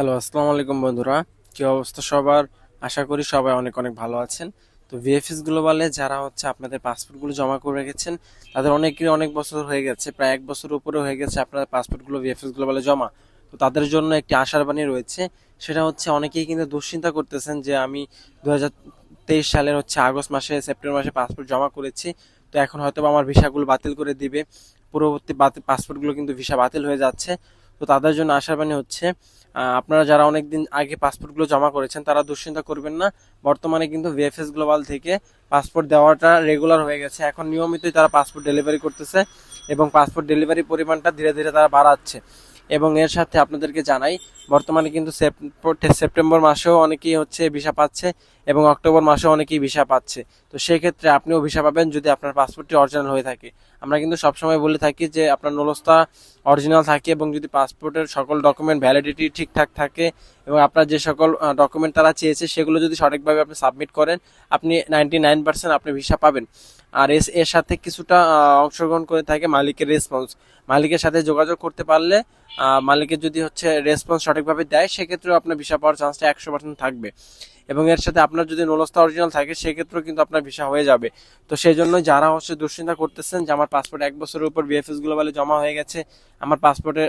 Hello, আসসালামু আলাইকুম বন্ধুরা। কি অবস্থা সবার? আশা করি সবাই অনেক অনেক ভালো আছেন। তো ভিএফএস গ্লোবালে যারা হচ্ছে আপনাদের পাসপোর্টগুলো জমা করে রেখেছেন, তাদের অনেকেরই অনেক বছর হয়ে গেছে, প্রায় এক বছর উপরে হয়ে গেছে আপনার পাসপোর্টগুলো ভিএফএস গ্লোবালে জমা। তো তাদের জন্য একটি আশার বাণী রয়েছে, সেটা হচ্ছে অনেকেই কিন্তু দুশ্চিন্তা করতেছেন যে আমি দু তেইশ সালের হচ্ছে আগস্ট মাসে, সেপ্টেম্বর মাসে পাসপোর্ট জমা করেছি, তো এখন হয়তো আমার ভিসাগুলো বাতিল করে দিবে। পূর্ববর্তী পাসপোর্টগুলো কিন্তু ভিসা বাতিল হয়ে যাচ্ছে। তো তাদের জন্য আশার বাণী হচ্ছে আপনারা যারা অনেক দিন আগে পাসপোর্টগুলো জমা করেছেন, তারা দুশ্চিন্তা করবেন না। বর্তমানে কিন্তু ভিএফএস গ্লোবাল থেকে পাসপোর্ট দেওয়াটা রেগুলার হয়ে গেছে। এখন নিয়মিতই তারা পাসপোর্ট ডেলিভারি করতেছে এবং পাসপোর্ট ডেলিভারি পরিমাণটা ধীরে ধীরে তারা বাড়াচ্ছে। এবং এর সাথে আপনাদেরকে জানাই, বর্তমানে কিন্তু সেপ্ট- সেপ্টেম্বর মাসেও অনেকেই হচ্ছে ভিসা পাচ্ছে। এবং অক্টোবর মাসে অনেকেই ভিসা পাচ্ছে। তো সেই ক্ষেত্রে আপনিও ভিসা পাবেন যদি আপনার পাসপোর্টটি অরিজিনাল হয়ে থাকে। আমরা কিন্তু সবসময় বলে থাকি যে আপনার নলস্তা অরিজিনাল থাকে এবং যদি পাসপোর্টের সকল ডকুমেন্ট ভ্যালিডিটি ঠিকঠাক থাকে এবং আপনার যে সকল ডকুমেন্ট তারা চেয়েছে সেগুলো যদি সঠিকভাবে আপনি সাবমিট করেন, আপনি নাইনটি নাইন পার্সেন্ট আপনি ভিসা পাবেন। আর এস, এর সাথে কিছুটা অংশগ্রহণ করে থাকে মালিকের রেসপন্স। মালিকের সাথে যোগাযোগ করতে পারলে মালিকের যদি হচ্ছে রেসপন্স সঠিকভাবে দেয়, সেক্ষেত্রেও আপনার ভিসা পাওয়ার চান্সটা একশো পার্সেন্ট থাকবে। এবং এর সাথে আপনার যদি নলস্তা অরিজিনাল থাকে, সেক্ষেত্রেও কিন্তু আপনার ভিসা হয়ে যাবে। তো সেই জন্য যারা হচ্ছে দুশ্চিন্তা করতেছেন যে, আমার পাসপোর্ট এক বছরের উপর বিএফএস গ্লোবালে জমা হয়ে গেছে, আমার পাসপোর্টের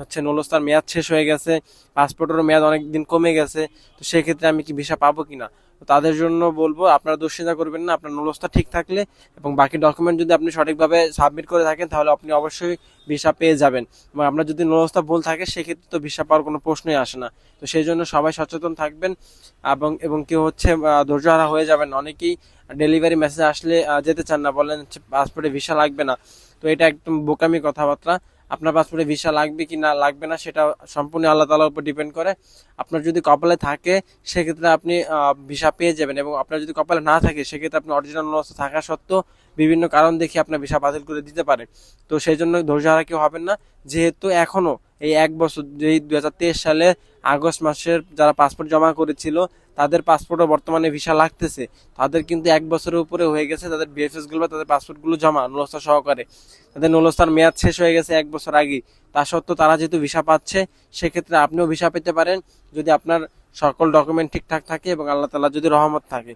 হচ্ছে নলস্তার মেয়াদ শেষ হয়ে গেছে পাসপোর্টেরও মেয়াদ অনেক দিন কমে গেছে, তো সেক্ষেত্রে আমি কি ভিসা পাবো কিনা? তাদের জন্য বলব, আপনারা দুশ্চিন্তা করবেন না, আপনার নলস্তা ঠিক থাকলে এবং বাকি ডকুমেন্ট যদি আপনি সঠিকভাবে সাবমিট করে থাকেন, তাহলে আপনি অবশ্যই ভিসা পেয়ে যাবেন। এবং আপনার যদি নলস্তা ভুল থাকে, সেক্ষেত্রে তো ভিসা পাওয়ার কোনো প্রশ্নই আসে না। তো সেই জন্য সবাই সচেতন থাকবেন এবং এবং কেউ হচ্ছে ধৈর্যহারা হয়ে যাবেন। অনেকেই ডেলিভারি মেসেজ আসলে যেতে চান না, বলেন পাসপোর্টে ভিসা লাগবে না। তো এটা একদম বোকামি কথাবার্তা। আপনার পাসপোর্টে ভিসা লাগবে কি না লাগবে না সেটা সম্পূর্ণ আল্লাহ তালার উপর ডিপেন্ড করে। আপনার যদি কপালে থাকে, সেক্ষেত্রে আপনি ভিসা পেয়ে যাবেন এবং আপনার যদি কপালে না থাকে, সেক্ষেত্রে আপনি অরিজিনাল অবস্থা থাকা সত্ত্বেও বিভিন্ন কারণ দেখে আপনার ভিসা বাতিল করে দিতে পারে। তো সেই জন্য ধৈর্য হারা কেউ হবেন না। যেহেতু এখনও এই এক বছর, যেই দু হাজার তেইশ সালে আগস্ট মাসের যারা পাসপোর্ট জমা করেছিল তাদের পাসপোর্টও বর্তমানে ভিসা লাগতেছে। তাদের কিন্তু এক বছরের উপরে হয়ে গেছে, তাদের বিএফএসগুলো বা তাদের পাসপোর্টগুলো জমা নলস্তা সহকারে। তাদের নলস্তার মেয়াদ শেষ হয়ে গেছে এক বছর আগে তা সত্ত্বেও তারা যেহেতু ভিসা পাচ্ছে, সেক্ষেত্রে আপনিও ভিসা পেতে পারেন, যদি আপনার সকল ডকুমেন্ট ঠিকঠাক থাকে এবং আল্লাহ তালা যদি রহমত থাকে।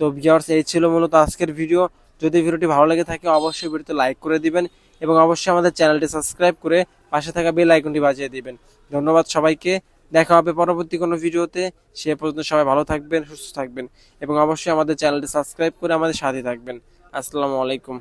তো ভিউয়ার্স এই ছিল মূলত আজকের ভিডিও যদি ভিডিওটি ভালো লেগে থাকে, অবশ্যই ভিডিওতে লাইক করে দিবেন এবং অবশ্যই আমাদের চ্যানেলটি সাবস্ক্রাইব করে পাশে থাকা বেল আইকনটি বাজিয়ে দিবেন। ধন্যবাদ সবাইকে। দেখা হবে পরবর্তী কোনো ভিডিওতে। সে পর্যন্ত সবাই ভালো থাকবেন, সুস্থ থাকবেন এবং অবশ্যই আমাদের চ্যানেলটি সাবস্ক্রাইব করে আমাদের সাথে থাকবেন। আসসালামু আলাইকুম।